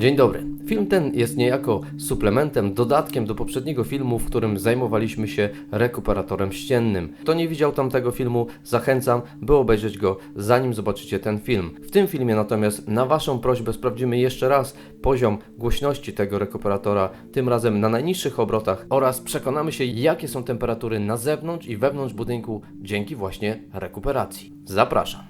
Dzień dobry. Film ten jest niejako suplementem, dodatkiem do poprzedniego filmu, w którym zajmowaliśmy się rekuperatorem ściennym. Kto nie widział tamtego filmu, zachęcam, by obejrzeć go zanim zobaczycie ten film. W tym filmie natomiast na Waszą prośbę sprawdzimy jeszcze raz poziom głośności tego rekuperatora, tym razem na najniższych obrotach oraz przekonamy się jakie są temperatury na zewnątrz i wewnątrz budynku dzięki właśnie rekuperacji. Zapraszam.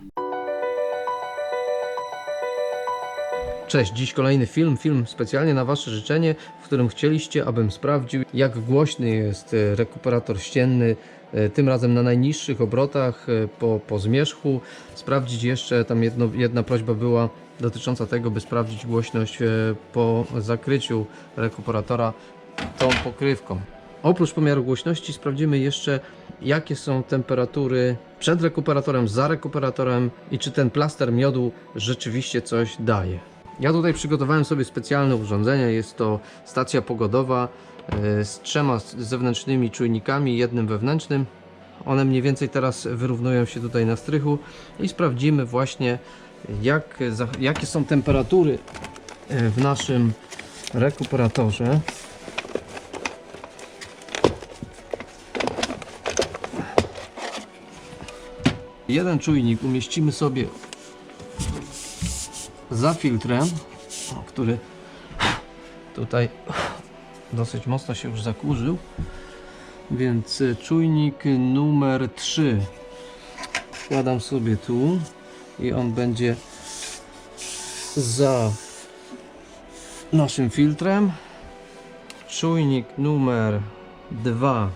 Cześć, dziś kolejny film, film specjalnie na Wasze życzenie, w którym chcieliście, abym sprawdził, jak głośny jest e, rekuperator ścienny, e, tym razem na najniższych obrotach, e, po, po zmierzchu. Sprawdzić jeszcze, tam jedno, jedna prośba była dotycząca tego, by sprawdzić głośność po zakryciu rekuperatora tą pokrywką. Oprócz pomiaru głośności sprawdzimy jeszcze jakie są temperatury przed rekuperatorem, za rekuperatorem i czy ten plaster miodu rzeczywiście coś daje. Ja tutaj przygotowałem sobie specjalne urządzenie. Jest to stacja pogodowa e, z trzema zewnętrznymi czujnikami, jednym wewnętrznym. One mniej więcej teraz wyrównują się tutaj na strychu i sprawdzimy właśnie jak, jakie są temperatury e, w naszym rekuperatorze. Jeden czujnik umieścimy sobie za filtrem, który tutaj dosyć mocno się już zakurzył. Więc y, czujnik numer 3 wkładam sobie tu i on będzie za naszym filtrem. Czujnik numer 2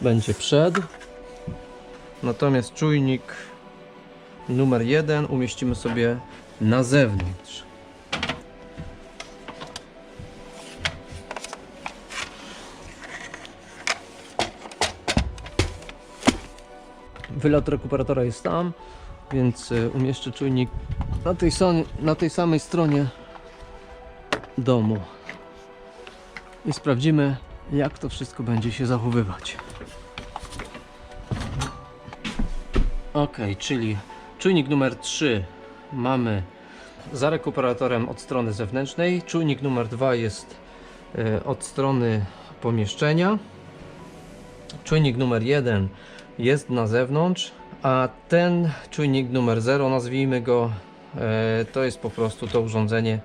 będzie przed. Natomiast czujnik numer 1 umieścimy sobie na zewnątrz. Wylot rekuperatora jest tam, więc y, umieszczę czujnik na tej, na tej samej stronie domu. I sprawdzimy, jak to wszystko będzie się zachowywać. Ok, czyli czujnik numer 3 mamy za rekuperatorem od strony zewnętrznej. Czujnik numer 2 jest e, od strony pomieszczenia. Czujnik numer 1 jest na zewnątrz, a ten czujnik numer 0, nazwijmy go, e, to jest po prostu to urządzenie,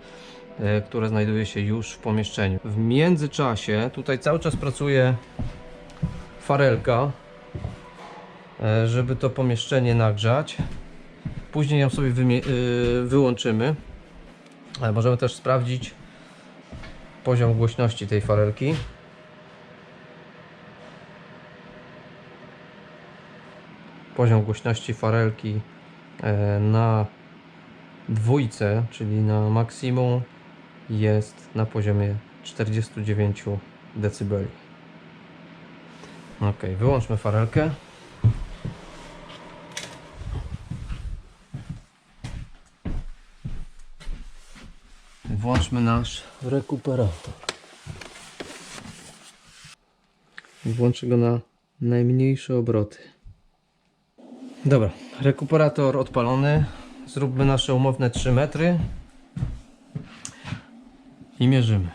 e, które znajduje się już w pomieszczeniu. W międzyczasie tutaj cały czas pracuje farelka, żeby to pomieszczenie nagrzać. Później ją sobie y, wyłączymy. Ale możemy też sprawdzić poziom głośności tej farelki. Poziom głośności farelki e, na dwójce, czyli na maksimum jest na poziomie 49 dB. Ok, wyłączmy farelkę. Włączmy nasz rekuperator. Włączę go na najmniejsze obroty. Dobra, rekuperator odpalony. Zróbmy nasze umowne 3 metry. I mierzymy.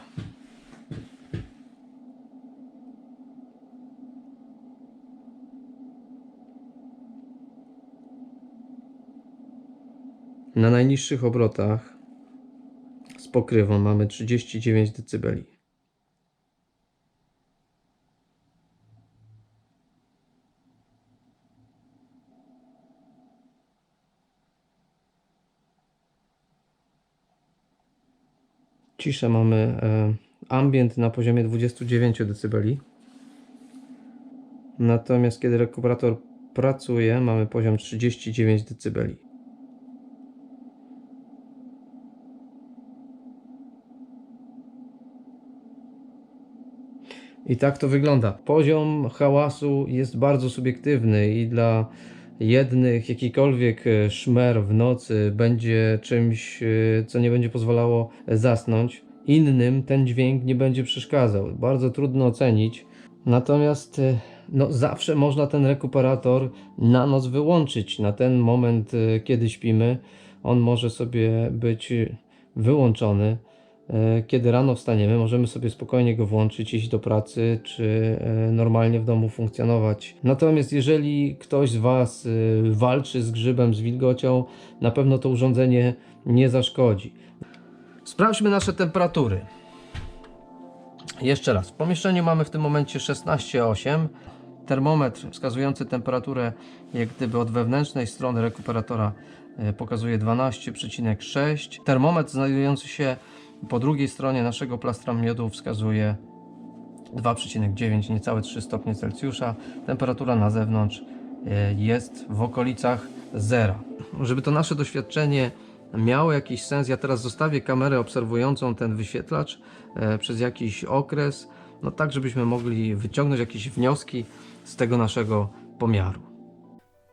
Na najniższych obrotach pokrywą mamy 39 dB. Ciszę mamy e, ambient na poziomie 29 dB. Natomiast kiedy rekuperator pracuje, mamy poziom 39 dB. I tak to wygląda. Poziom hałasu jest bardzo subiektywny i dla jednych jakikolwiek e, szmer w nocy będzie czymś, e, co nie będzie pozwalało zasnąć. Innym ten dźwięk nie będzie przeszkadzał. Bardzo trudno ocenić. Natomiast e, no, zawsze można ten rekuperator na noc wyłączyć. Na ten moment, kiedy śpimy, on może sobie być wyłączony. E, kiedy rano wstaniemy, możemy sobie spokojnie go włączyć, iść do pracy, czy e, normalnie w domu funkcjonować. Natomiast jeżeli ktoś z Was e, walczy z grzybem, z wilgocią, na pewno to urządzenie nie zaszkodzi. Sprawdźmy nasze temperatury. Jeszcze raz. W pomieszczeniu mamy w tym momencie 16,8. Termometr wskazujący temperaturę jak gdyby od wewnętrznej strony rekuperatora pokazuje 12,6. Termometr znajdujący się po drugiej stronie naszego plastra miodu wskazuje 2,9, niecałe 3 stopnie Celsjusza. Temperatura na zewnątrz e, jest w okolicach zera. Żeby to nasze doświadczenie miało jakiś sens, ja teraz zostawię kamerę obserwującą ten wyświetlacz e, przez jakiś okres, no tak żebyśmy mogli wyciągnąć jakieś wnioski z tego naszego pomiaru.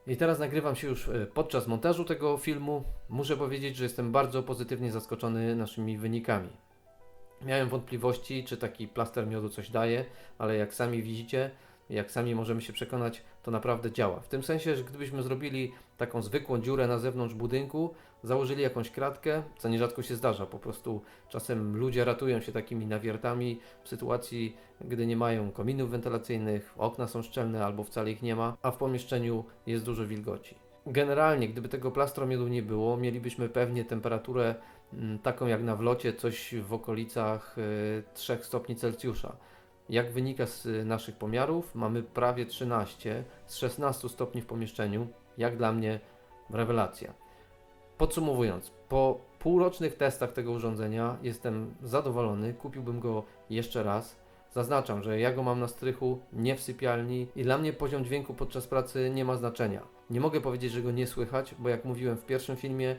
I teraz nagrywam się już e, podczas montażu tego filmu. Muszę powiedzieć, że jestem bardzo pozytywnie zaskoczony naszymi wynikami. Miałem wątpliwości, czy taki plaster miodu coś daje, ale jak sami widzicie, jak sami możemy się przekonać, to naprawdę działa. W tym sensie, że gdybyśmy zrobili taką zwykłą dziurę na zewnątrz budynku, założyli jakąś kratkę, co nierzadko się zdarza, po prostu czasem ludzie ratują się takimi nawiertami w sytuacji, gdy nie mają kominów wentylacyjnych, okna są szczelne albo wcale ich nie ma, a w pomieszczeniu jest dużo wilgoci. Generalnie, gdyby tego plastromiodu nie było, mielibyśmy pewnie temperaturę mm, taką jak na wlocie, coś w okolicach y, 3 stopni Celsjusza. Jak wynika z y, naszych pomiarów, mamy prawie 13 z 16 stopni w pomieszczeniu. Jak dla mnie rewelacja. Podsumowując, po półrocznych testach tego urządzenia jestem zadowolony, kupiłbym go jeszcze raz. Zaznaczam, że ja go mam na strychu, nie w sypialni i dla mnie poziom dźwięku podczas pracy nie ma znaczenia. Nie mogę powiedzieć, że go nie słychać, bo jak mówiłem w pierwszym filmie,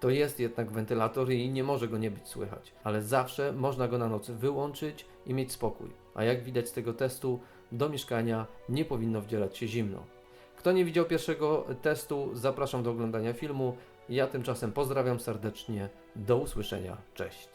to jest jednak wentylator i nie może go nie być słychać, ale zawsze można go na noc wyłączyć i mieć spokój. A jak widać z tego testu, do mieszkania nie powinno wdzielać się zimno. Kto nie widział pierwszego testu, zapraszam do oglądania filmu. Ja tymczasem pozdrawiam serdecznie. Do usłyszenia. Cześć.